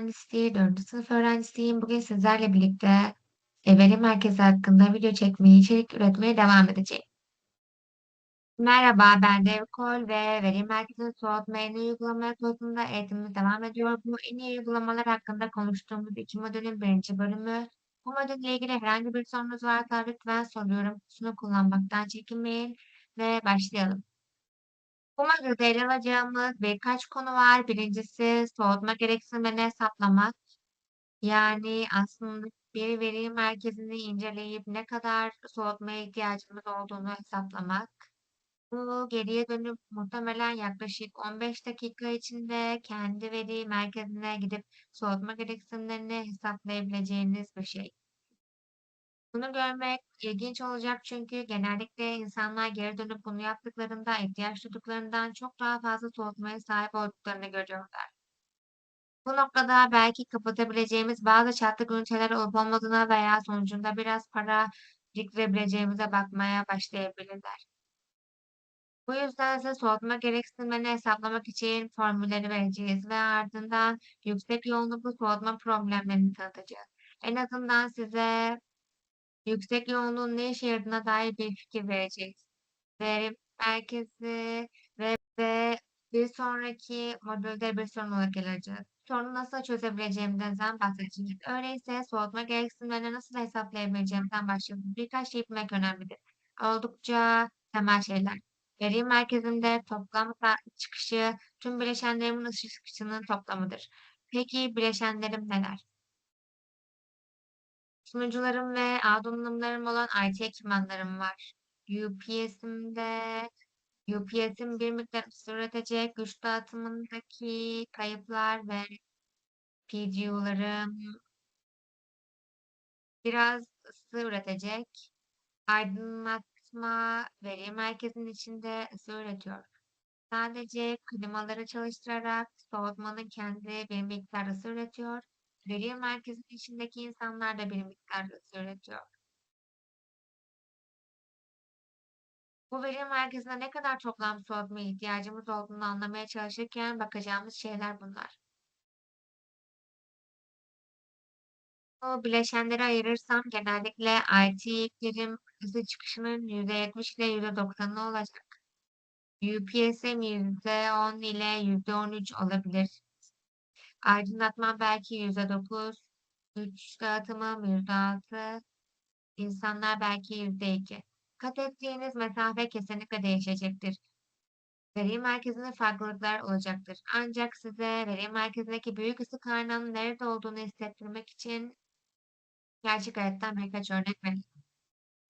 Mühendisliği 4. sınıf öğrencisiyim. Bugün sizlerle birlikte veri merkezi hakkında video çekmeyi, içerik üretmeye devam edeceğim. Merhaba, ben Devkol ve veri merkezi soğutma en iyi uygulama konusunda eğitimimiz devam ediyor. Bu en iyi uygulamalar hakkında konuştuğumuz iki modülün birinci bölümü. Bu modülle ilgili herhangi bir sorunuz varsa lütfen soruyorum kutusunu kullanmaktan çekinmeyin ve başlayalım. Modülde ele alacağımız birkaç konu var. Birincisi soğutma gereksinimlerini hesaplamak. Yani aslında bir veri merkezini inceleyip ne kadar soğutmaya ihtiyacımız olduğunu hesaplamak. Bu geriye dönüp muhtemelen yaklaşık 15 dakika içinde kendi veri merkezine gidip soğutma gereksinimlerini hesaplayabileceğiniz bir şey. Bunu görmek ilginç olacak çünkü genellikle insanlar geri dönüp bunu yaptıklarında ihtiyaç duyduklarından çok daha fazla soğutmaya sahip olduklarını görüyorlar. Bu noktada belki kapatabileceğimiz bazı çatlak üniteler olup olmadığına veya sonucunda biraz para biriktirebileceğimize bakmaya başlayabilirler. Bu yüzden size soğutma gereksinimlerini hesaplamak için formülleri vereceğiz ve ardından yüksek yoğunluklu soğutma problemlerini tanıtacağız. En azından size yüksek yoğunluğun ne işe yaradığına dair bir fikir vereceğiz. Veri merkezi ve, ve bir sonraki modülde bir sorun olarak geleceğiz. Sorunu nasıl çözebileceğimizden bahsedeceğiz. Öyleyse soğutma gereksinimlerini nasıl hesaplayabileceğimizden başlayalım. Birkaç şey bilmek önemlidir. Oldukça temel şeyler. Veri merkezinde toplam çıkışı tüm bileşenlerimin ışık çıkışının toplamıdır. Peki bileşenlerim neler? Sunucularım ve ağ donanımlarım olan IT ekipmanlarım var. UPS'imde UPS'im bir miktar üretecek, güç dağıtımındaki kayıplar ve PGU'larım biraz ısı üretecek. Aydınlatma veri merkezinin içinde ısı üretiyor. Sadece klimaları çalıştırarak soğutmanın kendi bir miktar ısı üretiyor. Veri merkezinin içindeki insanlar da bir miktar üretiyor. Bu veri merkezine ne kadar toplam soğutma ihtiyacımız olduğunu anlamaya çalışırken bakacağımız şeyler bunlar. O bileşenleri ayırırsam genellikle IT'lerin hızlı çıkışının %70 ile %90'ı olacak. UPS'im %10 ile %13 olabilir. Aydınlatma belki %9, güç dağıtımım %6, insanlar belki %2. Kat ettiğiniz mesafe kesinlikle değişecektir. Veri merkezinde farklılıklar olacaktır. Ancak size veri merkezindeki büyük ısı kaynağının nerede olduğunu hissettirmek için gerçek hayattan birkaç örnek vereyim.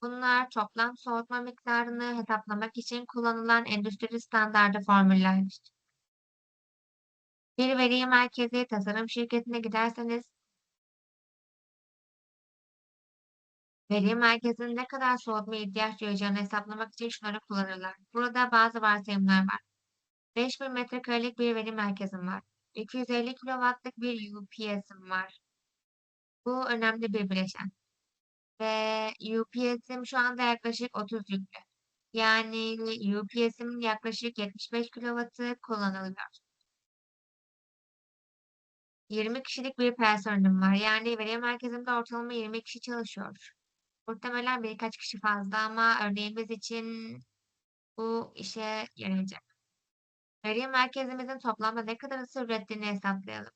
Bunlar toplam soğutma miktarını hesaplamak için kullanılan endüstri standardı formüllerdir. Bir veri merkezi tasarım şirketine giderseniz Veri merkezinin ne kadar soğutma ihtiyaç duyacağını hesaplamak için şunları kullanırlar. Burada bazı varsayımlar var. 5000 metrekarelik bir veri merkezim var. 250 kW'lık bir UPS'im var. Bu önemli bir bileşen. Ve UPS'im şu anda yaklaşık 30 yüklü. Yani UPS'imin yaklaşık 75 kW'ı kullanılıyor. 20 kişilik bir personelim var. Yani veri merkezimde ortalama 20 kişi çalışıyor. Muhtemelen birkaç kişi fazla ama örneğimiz için bu işe yarayacak. Veri merkezimizin toplamda ne kadar ısı ürettiğini hesaplayalım.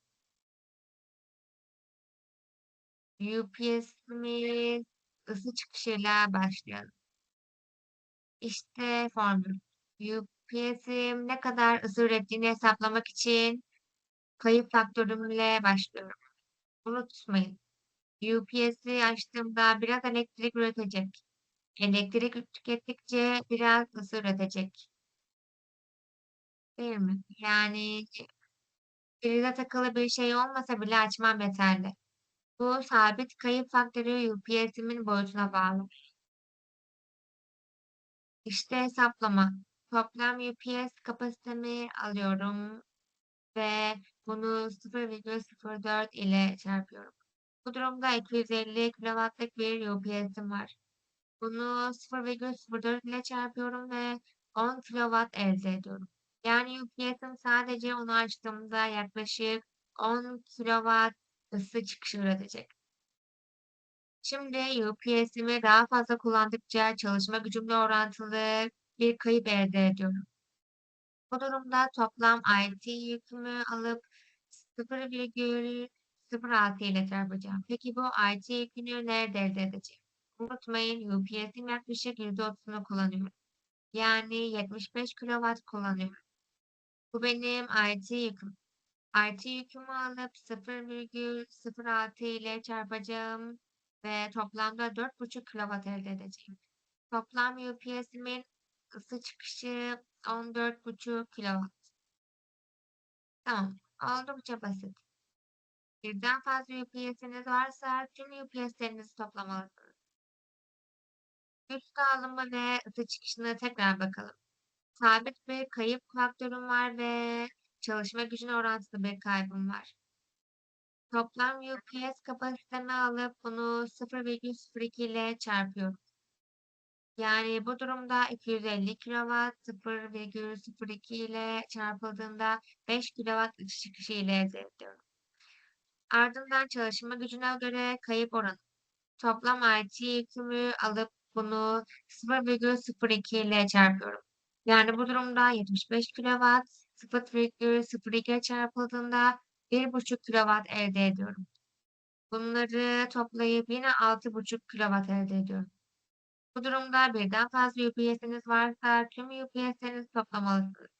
UPS'imiz ısı çıkışıyla başlayalım. İşte formül. UPS'im ne kadar ısı ürettiğini hesaplamak için kayıp faktörümle başlıyorum. Unutmayın. UPS'i açtığımda biraz elektrik üretecek. Elektrik tükettikçe biraz ısı üretecek. Değil mi? Yani prize takılı bir şey olmasa bile açmam yeterli. Bu sabit kayıp faktörü UPS'imin boyutuna bağlı. İşte hesaplama. Toplam UPS kapasitemi alıyorum ve bunu 0,04 ile çarpıyorum. Bu durumda 250 kW'lık bir UPS'im var. Bunu 0,04 ile çarpıyorum ve 10 kW elde ediyorum. Yani UPS'im sadece onu açtığımda yaklaşık 10 kilowatt ısı çıkışı üretecek. Şimdi UPS'imi daha fazla kullandıkça çalışma gücümle orantılı bir kayıp elde ediyorum. Bu durumda toplam IT yükümü alıp 0,06 ile çarpacağım. Peki bu IT yükünü nerede elde edeceğim? Unutmayın UPS'in yaklaşık %30'unu kullanıyorum. Yani 75 kW kullanıyorum. Bu benim IT yüküm. IT yükümü alıp 0,06 ile çarpacağım ve toplamda 4,5 kW elde edeceğim. Toplam UPS'imin ısı çıkışı 14,5 kW. Tamam. Oldukça basit. Birden fazla UPS'iniz varsa tüm UPS'lerinizi toplamalısınız. Güç dağılımı ve ısı çıkışına tekrar bakalım. Sabit bir kayıp faktörüm var ve çalışma gücüne orantılı bir kaybım var. Toplam UPS kapasitemi alıp bunu 0,02 ile çarpıyorum. Yani bu durumda 250 kW 0,02 ile çarpıldığında 5 kW ısı çıkışı ile elde ediyorum. Ardından çalışma gücüne göre kayıp oranı. Toplam IT yükümü alıp bunu 0,02 ile çarpıyorum. Yani bu durumda 75 kW 0,02 çarpıldığında 1,5 kW elde ediyorum. Bunları toplayıp yine 6,5 kW elde ediyorum. Bu durumda birden fazla UPS'iniz varsa tüm UPS'lerinizi toplamalısınız.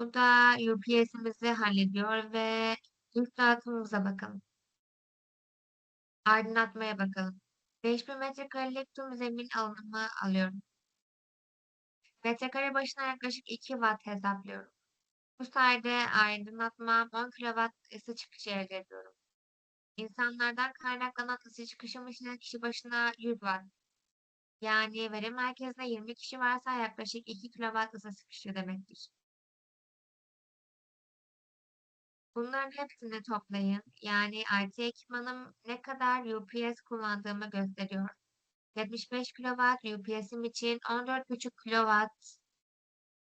Bu da UPS'imizi hallediyor ve ilk dağıtımımıza bakalım. Aydınlatmaya bakalım. 5000 metrekarelik tüm zemin alanımı alıyorum. Metrekare başına yaklaşık 2 watt hesaplıyorum. Bu sayede aydınlatma 10 kW ısı çıkışı elde ediyorum. İnsanlardan kaynaklanan ısı çıkışım için kişi başına 100 watt. Yani veri merkezinde 20 kişi varsa yaklaşık 2 kW ısı çıkışı demektir. Bunların hepsini toplayın. Yani IT ekipmanım ne kadar UPS kullandığımı gösteriyor. 75 kW UPS'im için 14,5 kW,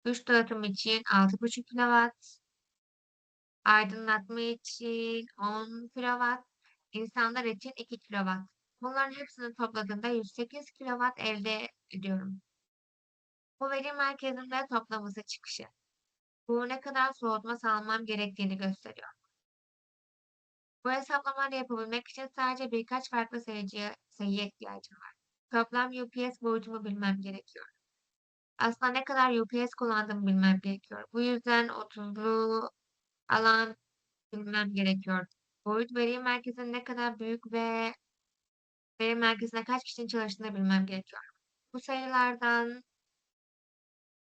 güç dağıtım için 6,5 kW, aydınlatma için 10 kW, insanlar için 2 kW. Bunların hepsini topladığımda 108 kW elde ediyorum. Bu veri merkezinde toplaması çıkışı. Bu ne kadar soğutma sağlamam gerektiğini gösteriyor. Bu hesaplamaları yapabilmek için sadece birkaç farklı sayıcıya, sayıya ihtiyacım var. Toplam UPS boyutumu bilmem gerekiyor. Aslında ne kadar UPS kullandığımı bilmem gerekiyor. Bu yüzden 30'lu alan bilmem gerekiyor. Boyut veri merkezinin ne kadar büyük ve veri merkezinde kaç kişinin çalıştığını bilmem gerekiyor. Bu sayılardan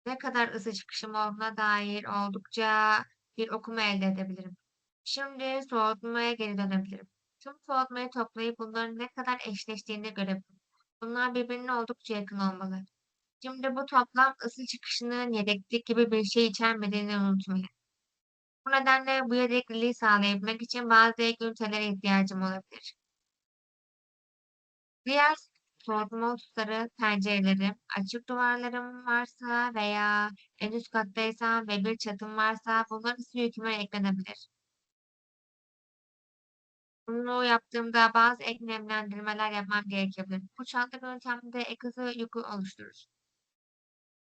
ne kadar ısı çıkışım olduğuna dair oldukça bir okuma elde edebilirim. Şimdi soğutmaya geri dönebilirim. Tüm soğutmayı toplayıp bunların ne kadar eşleştiğini görebilirim. Bunlar birbirine oldukça yakın olmalı. Şimdi bu toplam ısı çıkışının yedeklik gibi bir şey içermediğini unutmayın. Bu nedenle bu yedekliliği sağlayabilmek için bazı ek ünitelere ihtiyacım olabilir. Diğer soğutma hususları pencerelerim, açık duvarlarım varsa veya en üst kattaysam ve bir çatım varsa bunlar ısı yüküme eklenebilir. Bunu yaptığımda bazı ek nemlendirmeler yapmam gerekebilir. Bu çanta yöntemde ek ısı yükü oluşturur.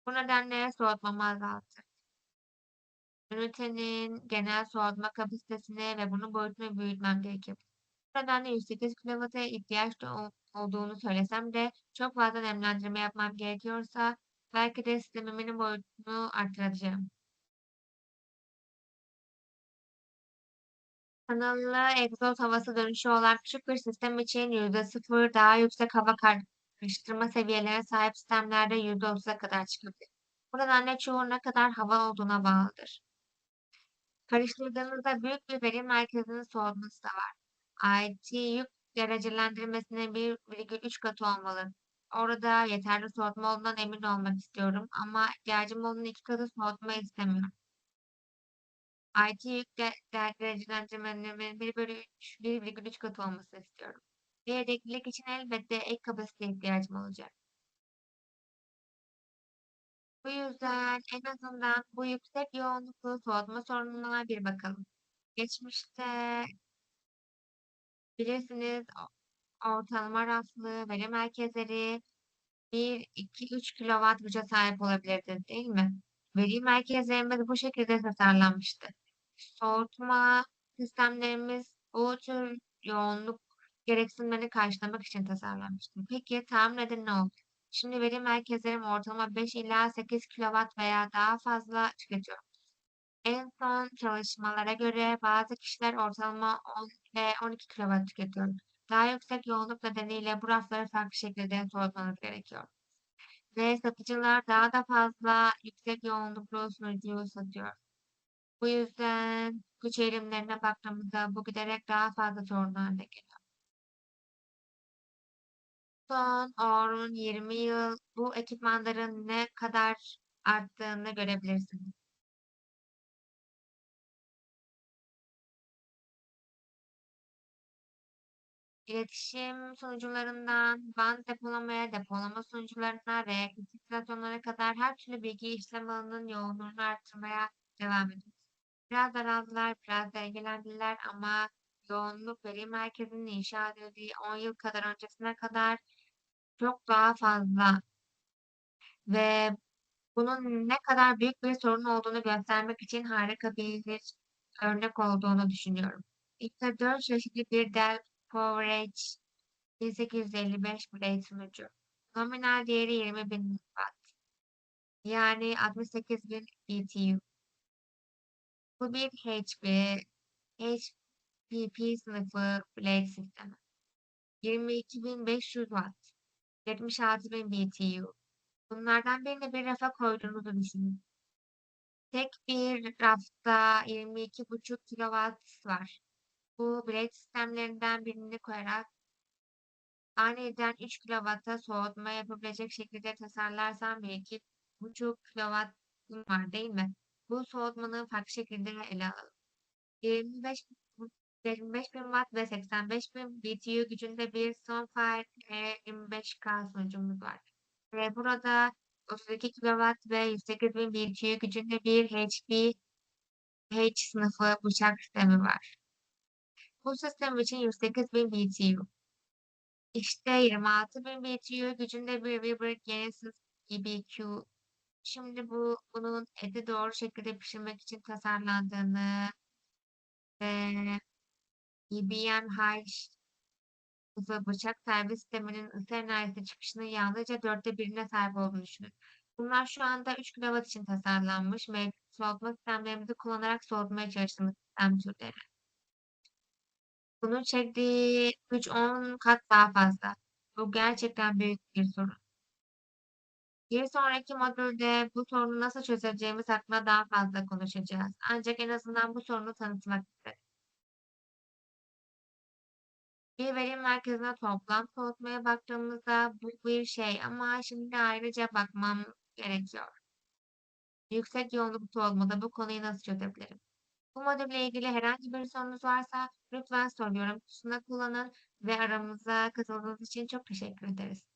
Bu nedenle soğutmamı azaltır. Ünitenin genel soğutma kapasitesini ve bunun boyutunu büyütmem gerekebilir. Bu nedenle 108 kW'ye ihtiyaç olduğunu söylesem de çok fazla nemlendirme yapmam gerekiyorsa belki de sistemimin boyutunu artıracağım. Kanallı egzoz havası dönüşü olan küçük bir sistem için %0 daha yüksek hava karıştırma seviyelerine sahip sistemlerde %30'a kadar çıkabilir. Bu nedenle çoğu ne kadar hava olduğuna bağlıdır. Karıştırdığınızda büyük bir veri merkezinin soğutması da var. IT yük derecelendirmesinin 1,3 katı olmalı. Orada yeterli soğutma olduğundan emin olmak istiyorum ama ihtiyacım olan iki katı soğutma istemiyorum. IT yük de derecelendirmenin 1 bölü 3, 1,3 katı olmasını istiyorum. Yedeklilik için elbette ek kapasite ihtiyacım olacak. Bu yüzden en azından bu yüksek yoğunluklu soğutma sorununa bir bakalım. Geçmişte bilirsiniz ortalama raflı veri merkezleri 1-2-3 kilowatt güce sahip olabilirdi, değil mi? Veri merkezlerimiz bu şekilde tasarlanmıştı. Soğutma sistemlerimiz bu tür yoğunluk gereksinimlerini karşılamak için tasarlanmıştı. Peki tahmin edin ne oldu? Şimdi veri merkezlerim ortalama 5 ila 8 kilowatt veya daha fazla tüketiyor. En son çalışmalara göre bazı kişiler ortalama 10 ve 12 kilowatt tüketiyor. Daha yüksek yoğunluk nedeniyle bu rafları farklı şekilde soğutmanız gerekiyor. Ve satıcılar daha da fazla yüksek yoğunluklu sunucuyu satıyor. Bu yüzden güç eğilimlerine baktığımızda bu giderek daha fazla sorun geliyor. Son 10-20 yıl bu ekipmanların ne kadar arttığını görebilirsiniz. İletişim sunucularından band depolamaya, depolama sunucularına ve istasyonlara kadar her türlü bilgi işlem alanının yoğunluğunu arttırmaya devam ediyoruz. Biraz daraldılar, biraz da ilgilendiler ama yoğunluk veri merkezinin inşa edildiği 10 yıl kadar öncesine kadar çok daha fazla ve bunun ne kadar büyük bir sorun olduğunu göstermek için harika bir örnek olduğunu düşünüyorum. İşte 4 çeşitli bir Dell PowerEdge 1855 Blade sunucu. Nominal değeri 20.000 Watt. Yani 68.000 BTU. Bu bir HP, HPP sınıfı Blade sistemi. 22.500 Watt. 76.000 BTU. Bunlardan birini bir rafa koyduğunuzu düşünün. Tek bir rafta 22.5 kW var. Bu Blade sistemlerinden birini koyarak aniden 3 kW'a soğutma yapabilecek şekilde tasarlarsam belki buçuk kW var değil mi? Bu soğutmanın farklı şekilde ele alalım. 25 25 bin watt ve 85 bin BTU gücünde bir Sunfire E25K sunucumuz var. Ve burada 32 kW ve 108 bin BTU gücünde bir HP H sınıfı bıçak sistemi var. Bu sistem için 108 bin BTU. İşte 26 bin BTU gücünde bir Weber Genesis EBQ. Şimdi bu bunun eti doğru şekilde pişirmek için tasarlandığını ve IBM High ısı bıçak servis sisteminin ısı enerjisi çıkışının yalnızca dörtte birine sahip olduğunu düşünün. Bunlar şu anda 3 kW için tasarlanmış ve soğutma sistemlerimizi kullanarak soğutmaya çalıştığımız sistem türleri. Bunun çektiği güç 10 kat daha fazla. Bu gerçekten büyük bir sorun. Bir sonraki modülde bu sorunu nasıl çözeceğimiz hakkında daha fazla konuşacağız. Ancak en azından bu sorunu tanıtmak istedim. Bir veri merkezine toplam soğutmaya baktığımızda bu bir şey ama şimdi ayrıca bakmam gerekiyor. Yüksek yoğunluk soğutmada bu konuyu nasıl çözebilirim? Bu modülle ilgili herhangi bir sorunuz varsa lütfen soruyorum kutusunda kullanın ve aramıza katıldığınız için çok teşekkür ederiz.